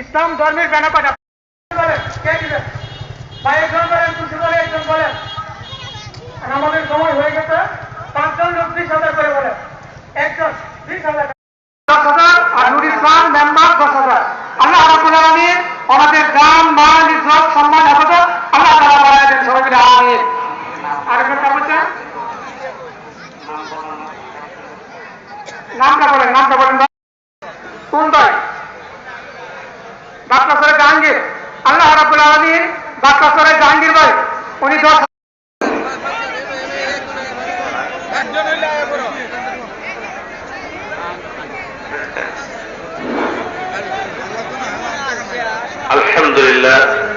ইসলাম ধর্মের ব্যানা বলেন, কে দিবেন? ভাই একজন বলেন তুলসী বলে একজন বলেন। আর আমাদের সময় হয়ে গেছে পাঁচজন লোক বিশ হাজার করে বলেন। একজন বিশ হাজার দশ দশ নামটা বলেন নামটা বলেন। কোন ভাই বাক্কাসরে জাহাঙ্গীর। আল্লাহ রাবুল আলমীর বাক্কাসরে জাহাঙ্গীর ভাই উনি দশ আলহামদুলিল্লাহ।